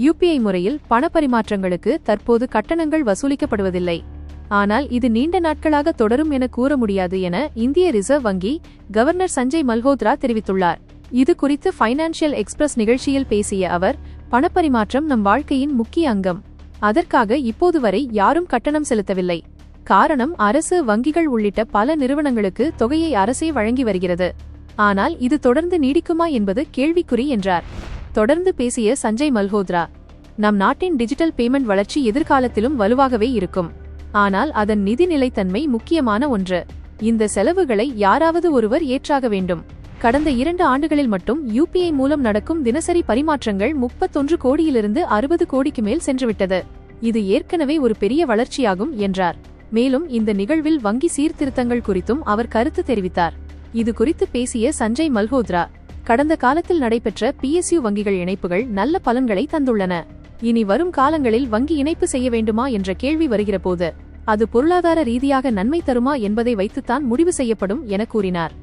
UPI முறையில் பணப்பரிமாற்றங்களுக்கு தற்போது கட்டணங்கள் வசூலிக்கப்படுவதில்லை. ஆனால் இது நீண்ட நாட்களாக தொடரும் என கூற முடியாது என இந்திய ரிசர்வ் வங்கி கவர்னர் சஞ்சய் மல்ஹோத்ரா தெரிவித்துள்ளார். இது குறித்து ஃபைனான்சியல் எக்ஸ்பிரஸ் நிகழ்ச்சியில் பேசிய அவர் பணப்பரிமாற்றம் நம் வாழ்க்கையின் முக்கிய அங்கம். அதற்காக இப்போது வரை யாரும் கட்டணம் செலுத்தவில்லை. காரணம் அரசு வங்கிகள் உள்ளிட்ட பல நிறுவனங்களுக்கு தொகையை அரசே வழங்கி வருகிறது. ஆனால் இது தொடர்ந்து நீடிக்குமா என்பது கேள்விக்குறி என்றார். தொடர்ந்து பேசிய சஞ்சய் மல்ஹோத்ரா நம் நாட்டின் டிஜிட்டல் பேமெண்ட் வளர்ச்சி எதிர்காலத்திலும் வலுவாகவே இருக்கும். ஆனால் அதன் நிதி நிலைத்தன்மை முக்கியமான ஒன்று. இந்த செலவுகளை யாராவது ஒருவர் ஏற்றாக வேண்டும். கடந்த இரண்டு ஆண்டுகளில் மட்டும் யூபிஐ மூலம் நடக்கும் தினசரி பரிமாற்றங்கள் முப்பத்தொன்று கோடியிலிருந்து அறுபது கோடிக்கு மேல் சென்றுவிட்டது. இது ஏற்கனவே ஒரு பெரிய வளர்ச்சியாகும் என்றார். மேலும் இந்த நிகழ்வில் வங்கி சீர்திருத்தங்கள் குறித்தும் அவர் கருத்து தெரிவித்தார். இது குறித்து பேசிய சஞ்சய் மல்ஹோத்ரா கடந்த காலத்தில் நடைபெற்ற பிஎஸ்யு வங்கிகள் இணைப்புகள் நல்ல பலன்களை தந்துள்ளன. இனி வரும் காலங்களில் வங்கி இணைப்பு செய்ய வேண்டுமா என்ற கேள்வி வருகிற போது அது பொருளாதார ரீதியாக நன்மை தருமா என்பதை வைத்துத்தான் முடிவு செய்யப்படும் என கூறினார்.